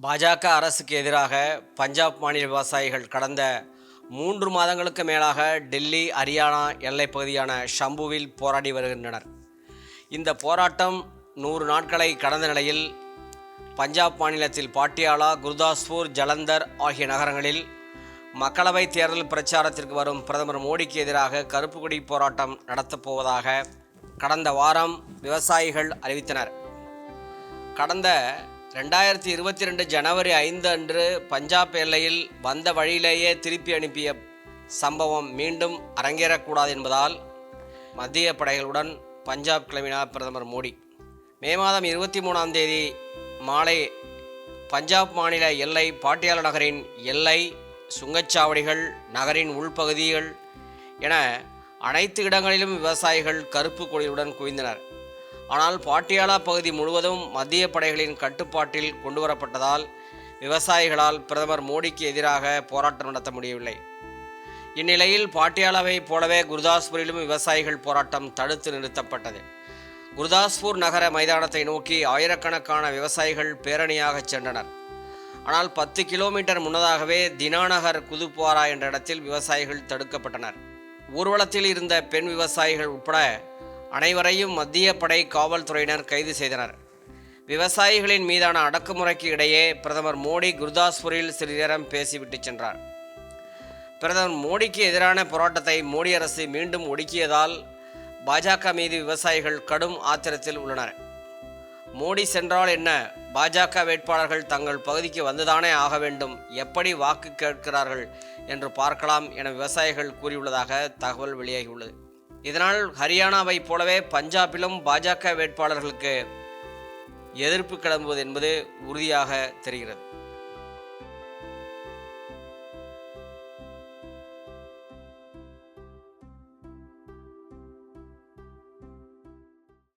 பாஜக அரசுக்கு எதிராக பஞ்சாப் மாநில விவசாயிகள் கடந்த மூன்று மாதங்களுக்கு மேலாக டெல்லி ஹரியானா எல்லைப் பகுதியான ஷம்புவில் போராடி வருகின்றனர். இந்த போராட்டம் நூறு நாட்களை கடந்த நிலையில் பஞ்சாப் மாநிலத்தில் பாட்டியாலா குர்தாஸ்பூர் ஜலந்தர் ஆகிய நகரங்களில் மக்களவைத் தேர்தல் பிரச்சாரத்திற்கு வரும் பிரதமர் மோடிக்கு எதிராக கருப்பு கொடி போராட்டம் நடத்தப்போவதாக கடந்த வாரம் விவசாயிகள் அறிவித்தனர். கடந்த ரெண்டாயிரத்தி இருபத்தி ரெண்டு ஜனவரி ஐந்து அன்று பஞ்சாப் எல்லையில் வந்த வழியிலேயே திருப்பி அனுப்பிய சம்பவம் மீண்டும் அரங்கேறக்கூடாது என்பதால் மத்திய படைகளுடன் பஞ்சாப் கிளம்பினார் பிரதமர் மோடி. மே மாதம் இருபத்தி மூணாம் தேதி மாலை பஞ்சாப் மாநில எல்லை பாட்டியாலா நகரின் எல்லை சுங்கச்சாவடிகள் நகரின் உள்பகுதிகள் என அனைத்து இடங்களிலும் விவசாயிகள் கருப்பு கொடியுடன் குவிந்தனர். ஆனால் பாட்டியாலா பகுதி முழுவதும் மத்திய படைகளின் கட்டுப்பாட்டில் கொண்டுவரப்பட்டதால் விவசாயிகளால் பிரதமர் மோடிக்கு எதிராக போராட்டம் நடத்த முடியவில்லை. இந்நிலையில் பாட்டியாலாவைப் போலவே குருதாஸ்பூரிலும் விவசாயிகள் போராட்டம் தடுத்து நிறுத்தப்பட்டது. குர்தாஸ்பூர் நகர மைதானத்தை நோக்கி ஆயிரக்கணக்கான விவசாயிகள் பேரணியாகச் சென்றனர். ஆனால் பத்து கிலோமீட்டர் முன்னதாகவே தினாநகர் குதுப்பாரா என்ற இடத்தில் விவசாயிகள் தடுக்கப்பட்டனர். ஊர்வலத்தில் இருந்த பெண் விவசாயிகள் உட்பட அனைவரையும் மத்திய படை காவல்துறையினர் கைது செய்தனர். விவசாயிகளின் மீதான அடக்குமுறைக்கு இடையே பிரதமர் மோடி குர்தாஸ்பூரில் சிறிது நேரம் பேசிவிட்டு சென்றார். பிரதமர் மோடிக்கு எதிரான போராட்டத்தை மோடி அரசு மீண்டும் ஒடுக்கியதால் பாஜக மீது விவசாயிகள் கடும் ஆத்திரத்தில் உள்ளனர். மோடி சென்றால் என்ன? பாஜக வேட்பாளர்கள் தங்கள் பகுதிக்கு வந்துதானே ஆக வேண்டும்? எப்படி வாக்கு கேட்கிறார்கள் என்று பார்க்கலாம் என விவசாயிகள் கூறியுள்ளதாக தகவல் வெளியாகியுள்ளது. இதனால் ஹரியானாவை போலவே பஞ்சாபிலும் பாஜக வேட்பாளர்களுக்கு எதிர்ப்பு கிளம்புவது என்பது உறுதியாக தெரிகிறது.